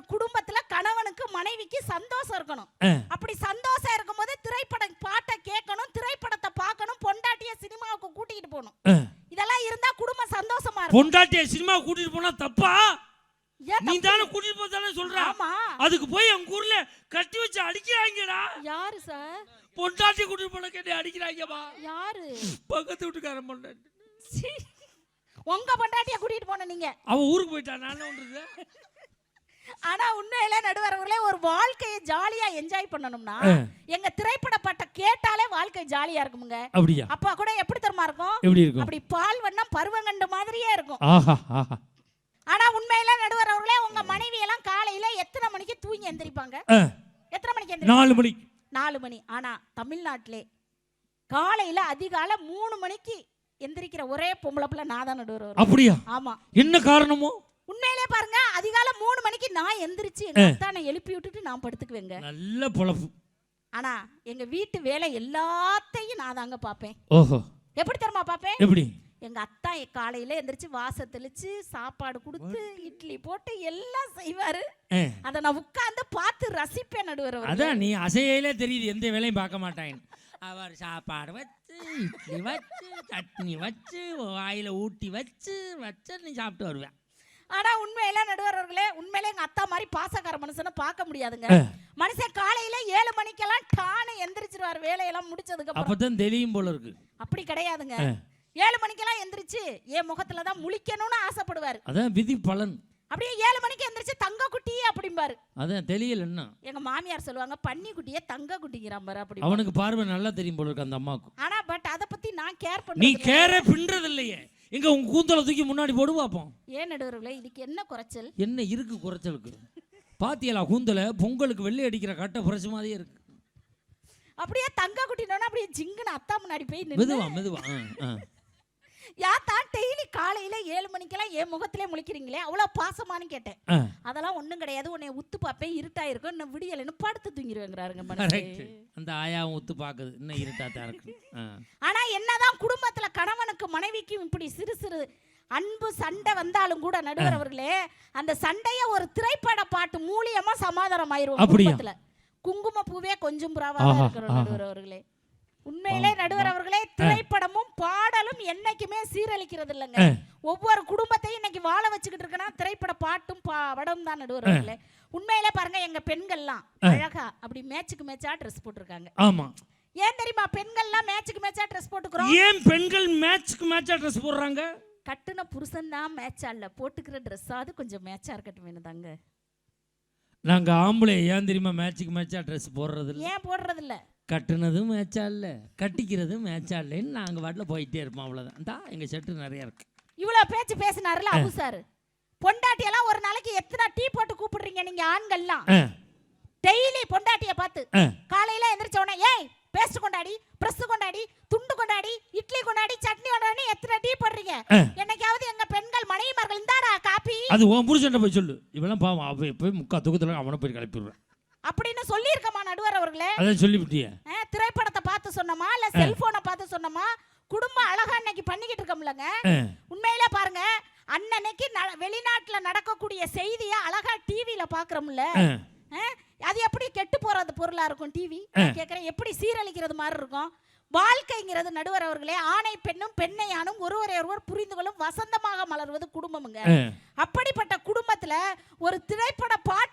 ஒரு குடும்பத்துல கணவனுக்கு மனைவிக்கு சந்தோஷம் இருக்கணும். அப்படி சந்தோஷம் இருக்கும்போது திரைப்படம் பாட்டை கேட்கணும் திரைப்படத்தை பார்க்கணும் பொண்டாட்டிய சினிமாவுக்கு கூட்டிட்டு போகணும். இதெல்லாம் இருந்தா குடும்பம் சந்தோஷமா இருக்கும். பொண்டாட்டிய சினிமா கூட்டிட்டு போனா தப்பா? நீ? தானே கூட்டிட்டு போய் தானே சொல்ற? ஆமா. அதுக்கு போய் எங்க ஊர்ல கட்டி வச்சு அடிக்கிறாங்கடா. யாரு சார்? பொண்டாட்டி கூட்டிட்டு போன கேட்டு அடிக்கிறாங்கப்பா யாரு? பக்கத்து வீட்டுக்காரன் பொண்டாட்டி. உங்க பொண்டாட்டிய கூட்டிட்டு போன நீங்க. அவன் ஊருக்கு போயிட்டான் நான் பண்றது? ஆனா உண்மையில நடுவரவர்களே ஒரு வாழ்க்கையை ஜாலியா என்ஜாய் பண்ணணும்னா. எங்க திரைப்பட பாட்டை கேட்டாலே வாழ்க்கை ஜாலியா இருக்குமுங்க. அப்படியா? அப்பா கூட எப்படி தெரியுமா இருக்கும்? எப்படி இருக்கும்? அப்படி பால் வண்ணம் பருவங்கண்டு மாதிரியே இருக்கும். ஆஹா ஆஹா. ஆனா உண்மையில நடுவர் அவர்களே உங்க மனைவி எல்லாம் காலையில எத்தனை மணிக்கு தூங்கி எந்திரிப்பாங்க? எத்தனை மணிக்கு எந்திரிப்பாங்க? நாலு மணிக்கு நாலு மணி. ஆனா தமிழ்நாட்டிலே காலையில அதிகாலை மூணு மணிக்கு எந்திரிக்கிற ஒரே பொம்பளை பிள்ளை நான் தான் நடுவர். அப்படியா? ஆமா. என்ன காரணமோ? உண்மையிலே பாருங்க அதிகாலை மூணு மணிக்கு நான் எந்திரிச்சு எங்க எழுப்பி விட்டுட்டு நான் படுத்துக்குவேங்க. நல்ல பொழப்பு. ஆனா எங்க வீட்டு வேலை எல்லாத்தையும் நான் தாங்க பார்ப்பேன். ஓஹோ. எப்படி தெரியுமா பார்ப்பேன்? எப்படி? எங்க அத்தா காலையில எந்திரிச்சு வாச தெளிச்சு சாப்பாடு கொடுத்து இட்லி போட்டு எல்லாம் செய்வாரு. அதை நான் உட்கார்ந்து பார்த்து ரசிப்பேன் நடுவர். அதான் நீ அசையிலே தெரியுது எந்த வேலையும் பார்க்க மாட்டாங்க அவர் சாப்பாடு வச்சு இட்லி வச்சு சட்னி வச்சு வாயில ஊட்டி வச்சு வச்சு நீ சாப்பிட்டு வருவேன். ஆனா உண்மையில நடுவர் அவர்களே உண்மையில எங்க அத்தா மாதிரி பாசக்கார மனுஷனை பார்க்க முடியாதுங்க. மனுஷன் காலையில ஏழு மணிக்கெல்லாம் டானு எந்திரிச்சிருவாரு வேலையெல்லாம் முடிச்சதுக்கு அப்பதான் தெரியும் போல இருக்கு. அப்படி கிடையாதுங்க. ஏழு மணிக்கெல்லாம் எந்திரிச்சு என் முகத்துல தான் முழிக்கணும்னு ஆசைப்படுவாரு. அதான் விதி பலன். அப்படியே ஏழு மணிக்கு எந்திரிச்சு தங்க குட்டி அப்படிம்பாரு. அதான் தெரியல என்ன. எங்க மாமியார் சொல்லுவாங்க பன்னி குட்டியே தங்க குட்டிங்கிறான் பாரு அப்படி அவனுக்கு பார்வை நல்லா தெரியும் போல இருக்கு அந்த அம்மாவுக்கு. ஆனா பட் அத பத்தி நான் கேர் நீ பண்ண கேரே பின்றது இல்லையே எங்க உங்க கூந்தலை தூக்கி முன்னாடி போடு பார்ப்போம் ஏன் நடுவர்களே இதுக்கு என்ன குறைச்சல்? என்ன இருக்கு குறைச்சலுக்கு? பாத்தியலா கூந்தலை பொங்கலுக்கு வெள்ளை அடிக்கிற கட்டை புரட்சி மாதிரியே இருக்கு. அப்படியே தங்க குட்டினோன்னா அப்படியே ஜிங்குன்னு அத்தா முன்னாடி போய் மெதுவா மெதுவா ஆ, ஆ. யாத்தான் டெய்லி காலையில ஏழு மணிக்கெல்லாம் என் முகத்திலே முழிக்கிறீங்களே அவ்வளவு பாசமான்னு கேட்டேன். ஆ. அதெல்லாம் ஒண்ணும் கிடையாது உன்னை உத்து பார்ப்பேன் இருட்டா இருக்கும் இன்னும் விடியலைன்னு படுத்து தூங்கிடுவேங்கிறாருங்க மனுஷன் அந்த ஆயாவும் ஒத்து பாக்குது இன்னும் இருட்டாத்தான் இருக்கு ஆ. ஆனா என்னதான் குடும்பத்துல கணவனுக்கு மனைவிக்கும் இப்படி சிறு சிறு அன்பு சண்டை வந்தாலும் கூட நடுவர் அவர்களே அந்த சண்டைய ஒரு திரைப்பட பாட்டு மூலியமா சமாதானம் அப்படியா? குடும்பத்துல குங்கும பூவே கொஞ்சம் புறாவா ஆஹா. நடுவர் அவர்களே உண்மையிலே நடுவர் அவர்களே திரைப்படமும் பாடலும் என்னைக்குமே சீரழிக்கிறது இல்லைங்க. ஒவ்வொரு குடும்பத்தையும் இன்னைக்கு வாழ வச்சுக்கிட்டு இருக்குன்னா திரைப்பட பாட்டும் படம் தான் நடுவர் அவர்களே உண்மையிலே பாருங்க எங்க பெண்கள்லாம் அழகா அப்படி மேட்சுக்கு மேட்சா ட்ரெஸ் போட்டிருக்காங்க. ஆமா. ஏன் தெரியுமா பெண்கள்லாம் மேட்சுக்கு மேட்சா ட்ரெஸ் போட்டுக்கிறோம்? ஏன் பெண்கள் மேட்ச்க்கு மேட்சா ட்ரெஸ் போடுறாங்க? கட்டுன புருஷன் தான் மேட்சா இல்ல போட்டுக்கிற ட்ரெஸ்ஸாவது கொஞ்சம் மேட்சா இருக்கட்டும் வேணுதாங்க நாங்க ஆம்பளை ஏன் தெரியுமா மேட்ச்க்கு மேட்சா ட்ரெஸ் போடுறது இல்ல ஏன் போடுறது இல்ல கட்டுனதும் மேட்சா இல்ல கட்டிக்கிறதும் மேட்சா இல்லைன்னு நாங்க வாட்டில் போயிட்டே இருப்போம் அவ்வளவுதான். தான் எங்க செட்டு நிறைய இருக்கு. இவ்வளவு பேச்சு பேசினாருல அபு சார் பொண்டாட்டி எல்லாம் ஒரு நாளைக்கு எத்தனை டீ போட்டு கூப்பிடுறீங்க நீங்க ஆண்கள்லாம்? டெய்லி பொண்டாட்டிய பார்த்து. காலையில எந்திரிச்ச உடனே ஏய் பேஸ்ட் கொண்டாடி பிரஸ் கொண்டாடி துண்டு கொண்டாடி இட்லி கொண்டாடி சட்னி கொண்டாடி எத்தனை டீ போடுறீங்க. என்னைக்காவது எங்க பெண்கள் மனைவிமார்கள் இந்தாடா காப்பி. அது உன் புருஷன்ட்ட போய் சொல்லு. இவெல்லாம் பாவம் அவ போய் முக்கா தூக்கத்துல அவனை போய் கிளப்பிடுவேன் அப்படின்னு சொல்லியிருக்கமா நடுவர் அவர்களே? அதான் சொல்லிவிட்டிய. திரைப்படத்தை பார்த்து சொன்னோமா? இல்ல செல்போனை பார்த்து சொன்னோமா? குடும்பம் அழகா இன்னைக்கு பண்ணிக்கிட்டு இருக்கோம்லங்க. உண்மையிலே பாருங்க அன்னன்னைக்கு வெளிநாட்டுல நடக்கக்கூடிய செய்தியை அழகா டிவியில பாக்குறோம்ல அது எப்படி கெட்டு போறது பொருளா இருக்கும் டிவி கேக்குறேன் எப்படி சீரழிக்கிறது மாதிரி இருக்கும்? வாழ்க்கைங்கிறது நடுவர் அவர்களே ஆணை பெண்ணும் பெண்ணை ஆணும் ஒருவரை ஒருவர் புரிந்து கொள்ளும் வசந்தமாக மலர்வது குடும்பமுங்க. அப்படிப்பட்ட குடும்பத்துல ஒரு திரைப்பட பாட்டு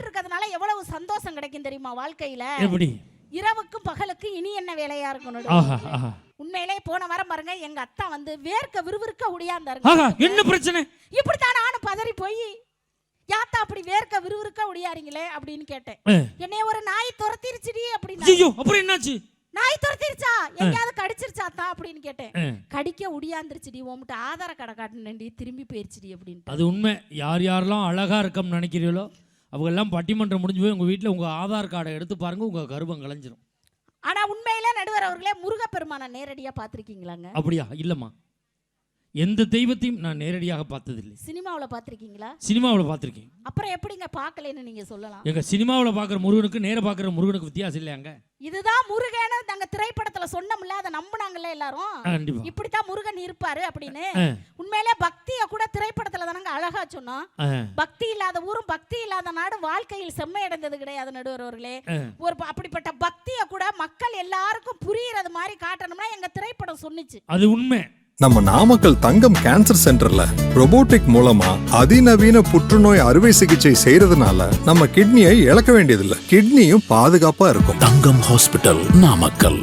இருக்கிறதுனால எவ்வளவு சந்தோஷம் கிடைக்கும் தெரியுமா வாழ்க்கையில? எப்படி? இரவுக்கும் பகலுக்கும் இனி என்ன வேலையா? ஆஹா உண்மையிலே போன வாரம் பாருங்க எங்க அத்தா வந்து வேர்க்க விறுவிறுக்க ஒடியாந்தாருங்க ஆஹா என்ன பிரச்சனை? இப்படித்தான் நானும் பதறி போய் யாத்தா அப்படி வேர்க்க விறுவிறுக்க ஒடியாரீங்களே அப்படின்னு கேட்டேன். என்னைய ஒரு நாய் துரத்திருச்சுடி அப்படின்னா ஐயோ அப்புறம் என்னாச்சு? நாய் துரத்திருச்சா? எங்கேயாவது கடிச்சிருச்சாத்தா அப்படின்னு கேட்டேன். கடிக்க ஒடியாந்துருச்சுடி உன்கிட்ட ஆதார கடை காட்டுனேன்டி திரும்பி போயிருச்சுடி அப்படின்ட்டு. அது உண்மை. யார் யாரெல்லாம் அழகா இருக்கம்னு நினைக்கிறீங்களோ அவங்க எல்லாம் பட்டிமன்றம் முடிஞ்சு போய் உங்க வீட்டில் உங்க ஆதார் கார்டை எடுத்து பாருங்க உங்க கருவம் கலைஞ்சிரும் ஆனா உண்மையில நடுவர் அவர்களே முருகப்பெருமானை நேரடியா பாத்திருக்கீங்களாங்க அப்படியா? இல்லம்மா. எந்த தெய்வத்தையும் நான் நேரடியாக பார்த்ததில்லை. சினிமாவுல பாத்திருக்கீங்களா சினிமாவில் பார்த்துருக்கேன். அப்புறம் எப்படிங்க பார்க்கலைன்னு நீங்க சொல்லலாம்? எங்க சினிமாவில் பார்க்குற முருகனுக்கு நேர பார்க்குற முருகனுக்கு வித்தியாசம் இல்லையாங்க? இதுதான் முருகன்னு நாங்க சொன்னோம்ல அதை நம்புனாங்கல்ல எல்லாரும்? இப்படித்தான் முருகன் இருப்பாரு அப்படின்னு. உண்மையிலே பக்திய கூட திரைப்படத்துல தானங்க அழகா சொன்னோம். பக்தி இல்லாத ஊரும் பக்தி இல்லாத நாடு வாழ்க்கையில் செம்மையடைந்தது கிடையாது நடுவர் அவர்களே. ஆ. ஒரு அப்படிப்பட்ட பக்திய கூட மக்கள் எல்லாருக்கும் புரியறது மாதிரி காட்டணும்னா எங்க திரைப்படம் சொன்னுச்சு. அது உண்மை. நம்ம நாமக்கல் தங்கம் கேன்சர் சென்டர்ல robotic மூலமா அதிநவீன புற்றுநோய் அறுவை சிகிச்சை செய்யறதுனால நம்ம கிட்னியை இழக்க வேண்டியதில்லை. கிட்னியும் பாதுகாப்பா இருக்கும். தங்கம் ஹாஸ்பிட்டல் நாமக்கல்.